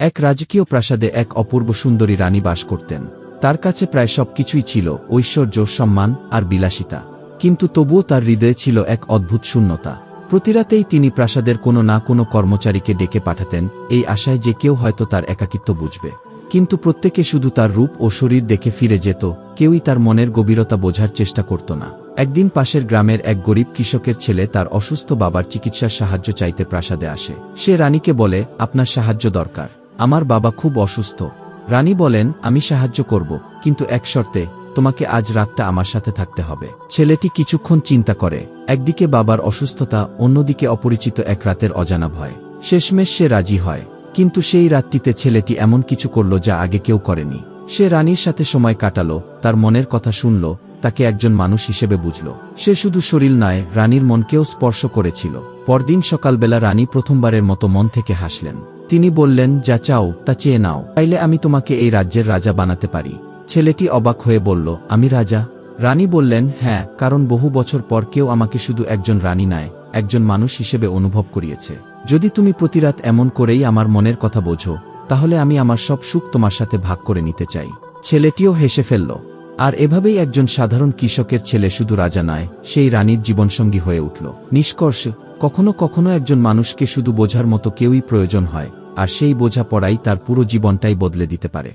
এক রাজকীয় প্রাসাদে এক অপূর্ব সুন্দরী রানী বাস করতেন। তার কাছে প্রায় সবকিছুই ছিল, ঐশ্বর্য, সম্মান আর বিলাসিতা। কিন্তু তবুও তার হৃদয়ে ছিল এক অদ্ভুত শূন্যতা। প্রতিরাতেই তিনি প্রাসাদের কোনো না কোনো কর্মচারীকে ডেকে পাঠাতেন, এই আশায় যে কেউ হয়তো তার একাকিত্ব বুঝবে। কিন্তু প্রত্যেকে শুধু তার রূপ ও শরীর দেখে ফিরে যেত, কেউই তার মনের গভীরতা বোঝার চেষ্টা করত না। একদিন পাশের গ্রামের এক গরিব কৃষকের ছেলে তার অসুস্থ বাবার চিকিৎসার সাহায্য চাইতে প্রাসাদে আসে। সে রানীকে বলে, আপনার সাহায্য দরকার। আমার বাবা খুব অসুস্থ। রানী বলেন, আমি সাহায্য করব, কিন্তু এক শর্তে, তোমাকে আজ রাতটা আমার সাথে থাকতে হবে। ছেলেটি কিছুক্ষণ চিন্তা করে, একদিকে বাবার অসুস্থতা, অন্যদিকে অপরিচিত এক রাতের অজানা ভয়। শেষমেশ সে রাজি হয়, কিন্তু সেই রাতটিতে ছেলেটি এমন কিছু করল যা আগে কেউ করেনি। সে রানীর সাথে সময় কাটালো, তার মনের কথা শুনল, তাকে একজন মানুষ হিসেবে বুঝল। সে শুধু শরীর নয়, রানীর মনকেও স্পর্শ করেছিল। পরদিন সকালবেলা রানী প্রথমবারের মতো মন থেকে হাসলেন। তিনি বললেন, যা চাও, তা চেয়ে নাও। তাইলে আমি তোমাকে এই রাজ্যের রাজা বানাতে পারি। ছেলেটি অবাক হয়ে বলল, আমি রাজা? রানী বললেন হ্যাঁ কারণ বহু বছর পর কেউ আমাকে শুধু একজন রানী নয়, একজন মানুষ হিসেবে অনুভব করিয়েছে। যদি তুমি প্রতিরাত এমন করেই আমার মনের কথা বোঝো, তাহলে আমি আমার সব সুখ তোমার সাথে ভাগ করে নিতে চাই। ছেলেটিও হেসে ফেলল, আর এভাবেই একজন সাধারণ কৃষকের ছেলে শুধু রাজা নয়, সেই রানীর জীবনসঙ্গী হয়ে উঠল। নিষ্কর্ষ কখনো কখনো একজন মানুষকে শুধু বোঝার মতো কেউই প্রয়োজন হয়, আর সেই বোঝা পড়াই তার পুরো জীবনটাই বদলে দিতে পারে।